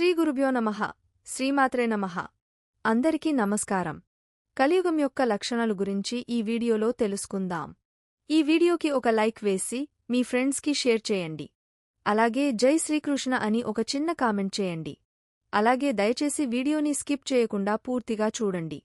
శ్రీ గురుభ్యో నమః. శ్రీమాత్రే నమః. అందరికీ నమస్కారం. కలియుగం యొక్క లక్షణాలు గురించి ఈ వీడియోలో తెలుసుకుందాం. ఈ వీడియోకి ఒక లైక్ వేసి మీ ఫ్రెండ్స్కి షేర్ చేయండి. అలాగే జై శ్రీకృష్ణ అని ఒక చిన్న కామెంట్ చేయండి. అలాగే దయచేసి వీడియోని స్కిప్ చేయకుండా పూర్తిగా చూడండి.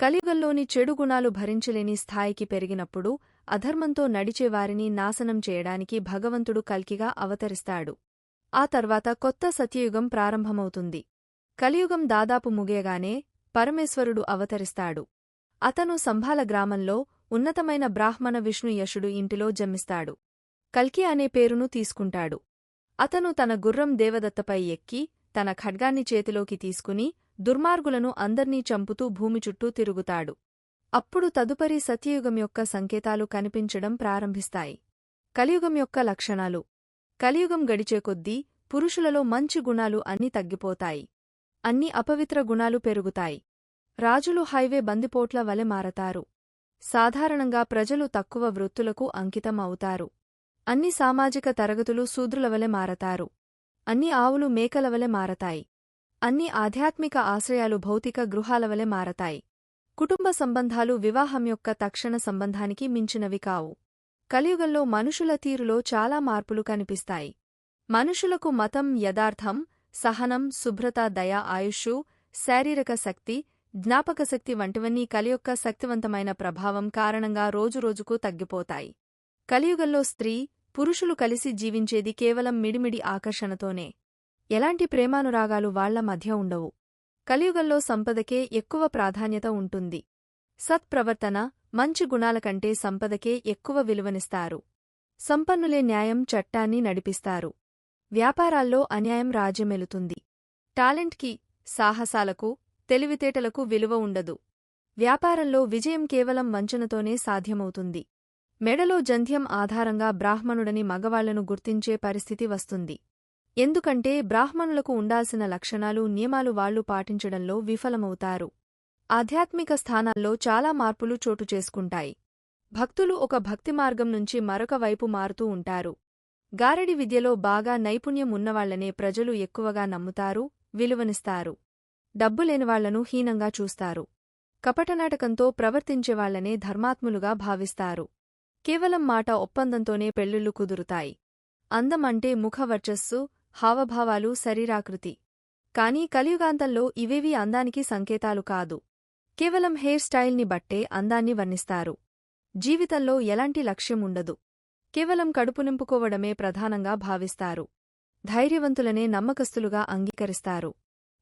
కలియుగంలోని చెడు గుణాలు భరించలేని స్థాయికి పెరిగినప్పుడు అధర్మంతో నడిచేవారిని నాశనం చేయడానికి భగవంతుడు కల్కిగా అవతరిస్తాడు. ఆ తర్వాత కొత్త సత్యయుగం ప్రారంభమవుతుంది. కలియుగం దాదాపు ముగియగానే పరమేశ్వరుడు అవతరిస్తాడు. అతను సంభాల గ్రామంలో ఉన్నతమైన బ్రాహ్మణ విష్ణు యశుడు ఇంటిలో జన్మిస్తాడు. కల్కి అనే పేరును తీసుకుంటాడు. అతను తన గుర్రం దేవదత్తపై ఎక్కి తన ఖడ్గాన్ని చేతిలోకి తీసుకుని దుర్మార్గులను అందర్నీ చంపుతూ భూమి చుట్టూ తిరుగుతాడు. అప్పుడు తదుపరి సత్యయుగం యొక్క సంకేతాలు కనిపించడం ప్రారంభిస్తాయి. కలియుగం యొక్క లక్షణాలు. కలియుగం గడిచే కొద్దీ పురుషులలో మంచి గుణాలు అన్నీ తగ్గిపోతాయి. అన్ని అపవిత్ర గుణాలు పెరుగుతాయి. రాజులు హైవే బందిపోట్ల వలె మారతారు. సాధారణంగా ప్రజలు తక్కువ వృత్తులకు అంకితం అవుతారు. అన్ని సామాజిక తరగతులు శూద్రుల వలె మారతారు. అన్ని ఆవులు మేకల వలె మారతాయి. అన్ని ఆధ్యాత్మిక ఆశ్రయాలు భౌతిక గృహాల వలె మారతాయి. కుటుంబ సంబంధాలు వివాహం యొక్క తక్షణ సంబంధానికి మించినవి కావు. కలియుగంలో మనుషుల తీరులో చాలా మార్పులు కనిపిస్తాయి. మనుషులకు మతం యథార్థం సహనం శుభ్రత దయ ఆయుష్షు శారీరక శక్తి జ్ఞాపకశక్తి వంటివన్నీ కలియొక్క శక్తివంతమైన ప్రభావం కారణంగా రోజురోజుకు తగ్గిపోతాయి. కలియుగంలో స్త్రీ పురుషులు కలిసి జీవించేది కేవలం మిడిమిడి ఆకర్షణతోనే. ఎలాంటి ప్రేమానురాగాలు వాళ్ళ మధ్య ఉండవు. కలియుగంలో సంపదకే ఎక్కువ ప్రాధాన్యత ఉంటుంది. సత్ప్రవర్తన మంచి గుణాల కంటే సంపదకే ఎక్కువ విలువనిస్తారు. సంపన్నులే న్యాయం చట్టాన్ని నడిపిస్తారు. వ్యాపారాల్లో అన్యాయం రాజ్యమెలుతుంది. టాలెంట్కి సాహసాలకు తెలివితేటలకు విలువ ఉండదు. వ్యాపారంలో విజయం కేవలం వంచనతోనే సాధ్యమవుతుంది. మెడలో జంధ్యం ఆధారంగా బ్రాహ్మణుడని మగవాళ్ళను గుర్తించే పరిస్థితి వస్తుంది. ఎందుకంటే బ్రాహ్మణులకు ఉండాల్సిన లక్షణాలు నియమాలు వాళ్ళు పాటించడంలో విఫలమవుతారు. ఆధ్యాత్మిక స్థానాల్లో చాలా మార్పులు చోటు చేసుకుంటాయి. భక్తులు ఒక భక్తి మార్గం నుంచి మరొక వైపు మారుతూ ఉంటారు. గారడి విద్యలో బాగా నైపుణ్యం ఉన్నవాళ్ళనే ప్రజలు ఎక్కువగా నమ్ముతారు విలువనిస్తారు. డబ్బులేనివాళ్ళను హీనంగా చూస్తారు. కపటనాటకంతో ప్రవర్తించేవాళ్ళనే ధర్మాత్ములుగా భావిస్తారు. కేవలం మాట ఒప్పందంతోనే పెళ్ళిళ్ళు కుదురుతాయి. అందం అంటే ముఖవర్చస్సు హావభావాలు శరీరాకృతి. కానీ కలియుగాంతంలో ఇవేవీ అందానికి సంకేతాలు కాదు. కేవలం హెయిర్ స్టైల్ని బట్టే అందాన్ని వర్ణిస్తారు. జీవితంలో ఎలాంటి లక్ష్యం ఉండదు. కేవలం కడుపు నింపుకోవడమే ప్రధానంగా భావిస్తారు. ధైర్యవంతులనే నమ్మకస్తులుగా అంగీకరిస్తారు.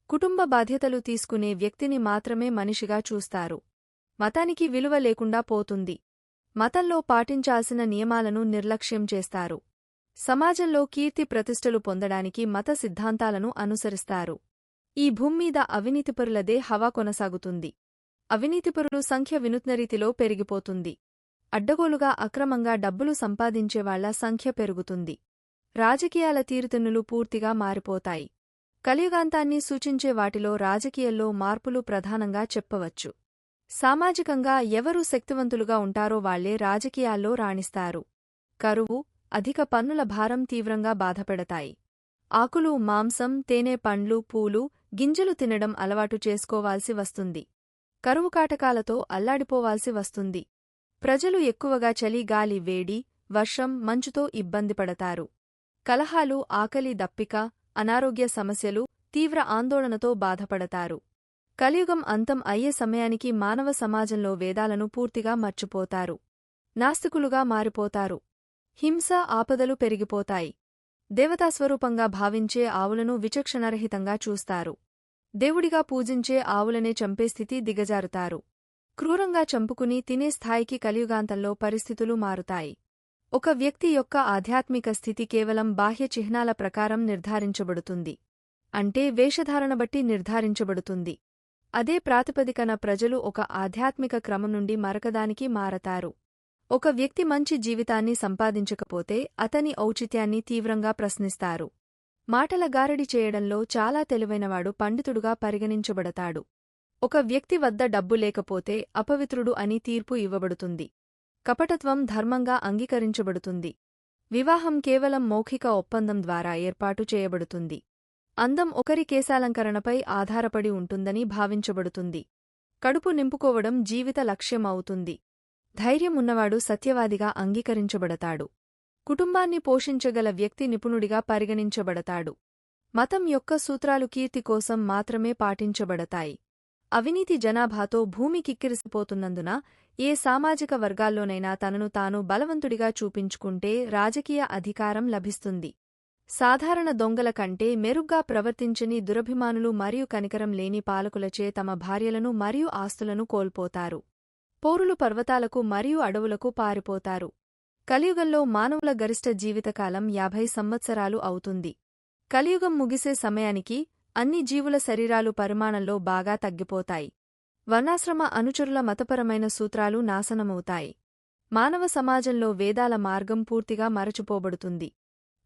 కుటుంబ బాధ్యతలు తీసుకునే వ్యక్తిని మాత్రమే మనిషిగా చూస్తారు. మతానికి విలువ లేకుండా పోతుంది. మతంలో పాటించాల్సిన నియమాలను నిర్లక్ష్యం చేస్తారు. సమాజంలో కీర్తి ప్రతిష్టలు పొందడానికి మత సిద్ధాంతాలను అనుసరిస్తారు. ఈ భూమ్మీద అవినీతిపరులదే హవా కొనసాగుతుంది. అవినీతిపరులు సంఖ్య వినూత్నరీతిలో పెరిగిపోతుంది. అడ్డగోలుగా అక్రమంగా డబ్బులు సంపాదించేవాళ్ళ సంఖ్య పెరుగుతుంది. రాజకీయాల తీరుతెన్నులు పూర్తిగా మారిపోతాయి. కలియుగాంతాన్ని సూచించే వాటిలో రాజకీయాల్లో మార్పులు ప్రధానంగా చెప్పవచ్చు. సామాజికంగా ఎవరు శక్తివంతులుగా ఉంటారో వాళ్ళే రాజకీయాల్లో రాణిస్తారు. కరువు అధిక పన్నుల భారం తీవ్రంగా బాధపెడతాయి. ఆకులు మాంసం తేనె పండ్లు పూలు గింజలు తినడం అలవాటు చేసుకోవాల్సి వస్తుంది. కరువు కాటకాలతో అల్లాడిపోవాల్సి వస్తుంది. ప్రజలు ఎక్కువగా చలి గాలి వేడి వర్షం మంచుతో ఇబ్బంది పడతారు. కలహాలు ఆకలి దప్పిక అనారోగ్య సమస్యలు తీవ్ర ఆందోళనతో బాధపడతారు. కలియుగం అంతం అయ్యే సమయానికి మానవ సమాజంలో వేదాలను పూర్తిగా మర్చిపోతారు. నాస్తికులుగా మారిపోతారు. హింస ఆపదలు పెరిగిపోతాయి. దేవతాస్వరూపంగా భావించే ఆవులను విచక్షణరహితంగా చూస్తారు. దేవుడిగా పూజించే ఆవులనే చంపే స్థితి దిగజారుతారు. క్రూరంగా చంపుకుని తినే స్థాయికి కలియుగాంతంలో పరిస్థితులు మారుతాయి. ఒక వ్యక్తి యొక్క ఆధ్యాత్మిక స్థితి కేవలం బాహ్య చిహ్నాల ప్రకారం నిర్ధారించబడుతుంది. అంటే వేషధారణ బట్టి నిర్ధారించబడుతుంది. అదే ప్రాతిపదికన ప్రజలు ఒక ఆధ్యాత్మిక క్రమం నుండి మరకదానికి మారతారు. ఒక వ్యక్తి మంచి జీవితాన్ని సంపాదించకపోతే అతని ఔచిత్యాన్ని తీవ్రంగా ప్రశ్నిస్తారు. మాటల గారడి చేయడంలో చాలా తెలివైనవాడు పండితుడుగా పరిగణించబడతాడు. ఒక వ్యక్తి వద్ద డబ్బు లేకపోతే అపవిత్రుడు అని తీర్పు ఇవ్వబడుతుంది. కపటత్వం ధర్మంగా అంగీకరించబడుతుంది. వివాహం కేవలం మౌఖిక ఒప్పందం ద్వారా ఏర్పాటు చేయబడుతుంది. అందం ఒకరి కేశాలంకరణపై ఆధారపడి ఉంటుందని భావించబడుతుంది. కడుపు నింపుకోవడం జీవిత లక్ష్యం అవుతుంది ధైర్యం ఉన్నవాడు సత్యవాదిగా అంగీకరించబడతాడు. కుటుంబాన్ని పోషించగల వ్యక్తి నిపుణుడిగా పరిగణించబడతాడు. మతం యొక్క సూత్రాలు కీర్తి కోసం మాత్రమే పాటించబడతాయి. అవినీతి జనాభాతో భూమి కిక్కిరిసిపోతున్నందున ఏ సామాజిక వర్గాల్లోనైనా తనను తాను బలవంతుడిగా చూపించుకుంటే రాజకీయ అధికారం లభిస్తుంది. సాధారణ దొంగల కంటే మెరుగ్గా ప్రవర్తించని దురభిమానులు మరియు కనికరం లేని పాలకులచే తమ భార్యలను మరియు ఆస్తులను కోల్పోతారు. పౌరులు పర్వతాలకు మరియు అడవులకు పారిపోతారు. కలియుగంలో మానవుల గరిష్ట జీవితకాలం యాభై సంవత్సరాలు అవుతుంది. కలియుగం ముగిసే సమయానికి అన్ని జీవుల శరీరాలు పరిమాణంలో బాగా తగ్గిపోతాయి. వర్ణాశ్రమ అనుచరుల మతపరమైన సూత్రాలు నాశనమవుతాయి. మానవ సమాజంలో వేదాల మార్గం పూర్తిగా మరచిపోబడుతుంది.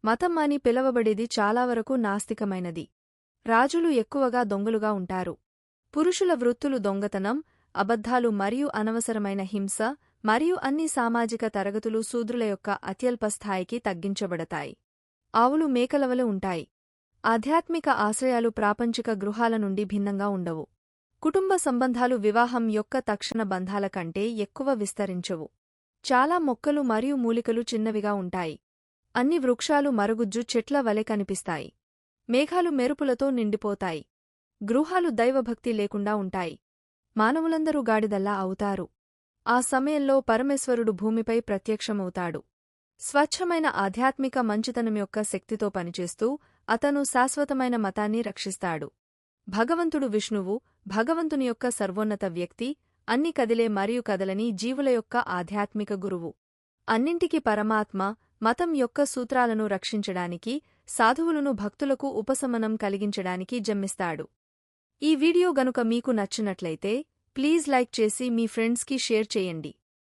మతం అని పిలవబడేది చాలావరకు నాస్తికమైనది. రాజులు ఎక్కువగా దొంగలుగా ఉంటారు. పురుషుల వృత్తులు దొంగతనం అబద్ధాలు మరియు అనవసరమైన హింస మరియు అన్ని సామాజిక తరగతులు శూద్రుల యొక్క అత్యల్ప స్థాయికి తగ్గించబడతాయి. ఆవులు మేకలవలు ఉంటాయి. ఆధ్యాత్మిక ఆశ్రయాలు ప్రాపంచిక గృహాల నుండి భిన్నంగా ఉండవు. కుటుంబ సంబంధాలు వివాహం యొక్క తక్షణ బంధాల కంటే ఎక్కువ విస్తరించవు. చాలా మొక్కలు మరియు మూలికలు చిన్నవిగా ఉంటాయి. అన్ని వృక్షాలు మరుగుజ్జు చెట్ల వలె కనిపిస్తాయి. మేఘాలు మెరుపులతో నిండిపోతాయి. గృహాలు దైవభక్తి లేకుండా ఉంటాయి. మానవులందరూ గాడిదల్లా అవుతారు. ఆ సమయంలో పరమేశ్వరుడు భూమిపై ప్రత్యక్షమవుతాడు. స్వచ్ఛమైన ఆధ్యాత్మిక మంచితనం యొక్క శక్తితో పనిచేస్తూ అతను శాశ్వతమైన మతాన్ని రక్షిస్తాడు. భగవంతుడు విష్ణువు భగవంతుని యొక్క సర్వోన్నత వ్యక్తి అన్ని కదిలే మరియు కదలని జీవుల యొక్క ఆధ్యాత్మిక గురువు. అన్నింటికి పరమాత్మ మతం యొక్క సూత్రాలను రక్షించడానికి సాధువులను భక్తులకు ఉపశమనం కలిగించడానికి జన్మిస్తాడు. ఈ వీడియో గనుక మీకు నచ్చినట్లయితే ప్లీజ్ లైక్ చేసి మీ ఫ్రెండ్స్కి షేర్ చేయండి.